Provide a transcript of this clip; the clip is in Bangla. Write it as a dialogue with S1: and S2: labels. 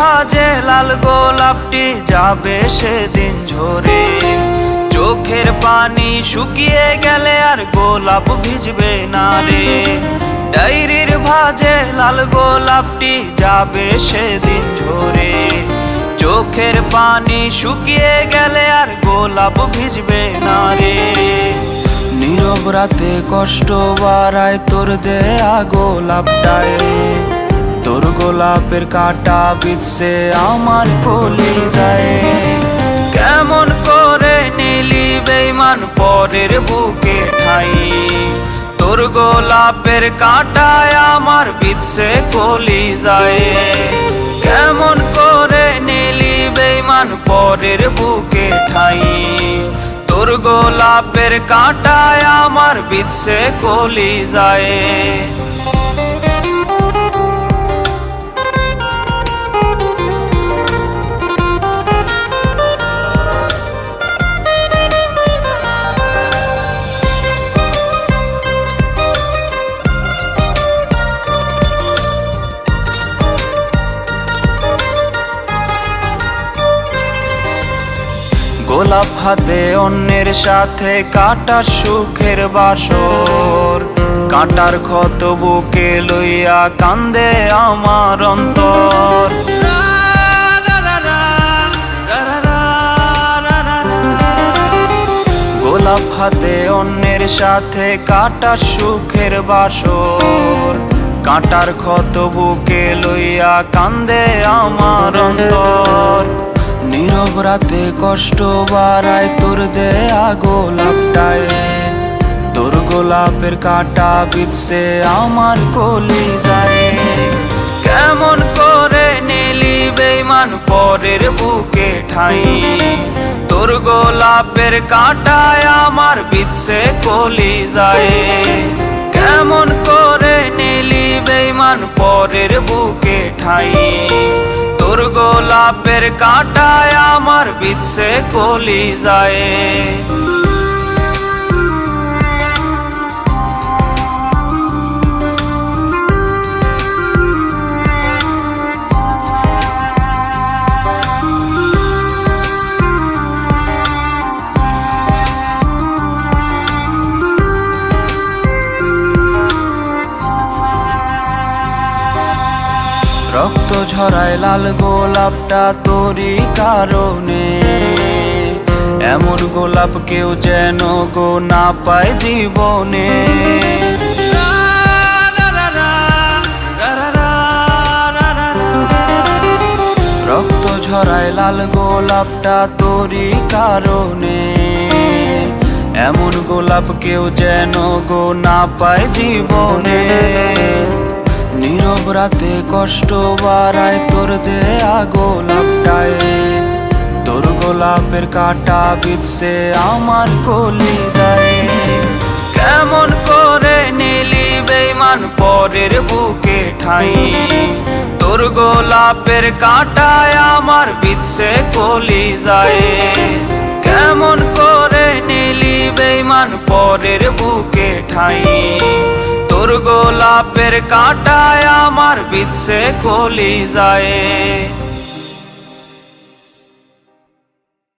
S1: লাল গোলাপটি যাবে সেদিন ঝরে। চোখের পানি শুকিয়ে গেলে আর গোলাপ ভিজবে না রে। ডাইরির ভাজে লাল গোলাপটি যাবে সেদিন ঝরে। চোখের পানি শুকিয়ে গেলে আর গোলাপ ভিজবে না রে। নীরব রাতে কষ্ট বাড়ায় তোর দেয়া গোলাপটায়। তোর গোলাপের কাটা বিচ্ছে আমার কলি যায়। কেমন করে নিলি বেইমান পরের বুকে ঠাই। তোর গোলাপের কাটায় আমার বিচ্ছে কলি যায়। কেমন করে নিলি বেইমান পরের বুকে ঠাই। তোর গোলাপের কাটায় আমার বিচ্ছে কলি যায়। গোলাপ হাতে অন্যের সাথে কাটার সুখের বাসর। কাটার ক্ষত বুকে লইয়া কান্দে আমার অন্তর। গোলাপ হাতে অন্যের সাথে কাটার সুখের বাসর। কাটার ক্ষত বুকে লইয়া কান্দে আমার অন্তর। নীরব রাতে কষ্ট বাড়ায় তোর দেয়া গোলাপটায়। তোর গোলাপের কাটা বিচ্ছে আমার কলি যায় কেমন করে নিলি বেইমান পরের বুকে ঠাই। তোর গোলাপের কাটায় আমার বিচ্ছে কলি যায় কেমন করে নিলি বেইমান পরের বুকে ঠাই। তোর গোলাপের কাটায় আমার বিচ্ছে কলি যায় রক্ত ঝরায় লাল গোলাপটা তোরই কারণে। এমন গোলাপ কেউ যেন গো না পায় জীবনে। রক্ত ঝরায় লাল গোলাপটা তোরই কারণে। এমন গোলাপ কেউ যেন গো না পায় জীবনে। নীরব রাতে কষ্ট বাড়ায় তোর দেয়া গোলাপটায়। তোর গোলাপের কাটা বিচ্ছে আমার কলি যায় কেমন করে নিলি বেইমান পরের বুকে ঠাই। তোর গোলাপের কাটায় আমার বিচ্ছে কলি যায় কেমন করে নিলি বেইমান পরের বুকে ঠাই। তোর গোলাপের কাটায় আমার বিচ্ছে কলি যায়।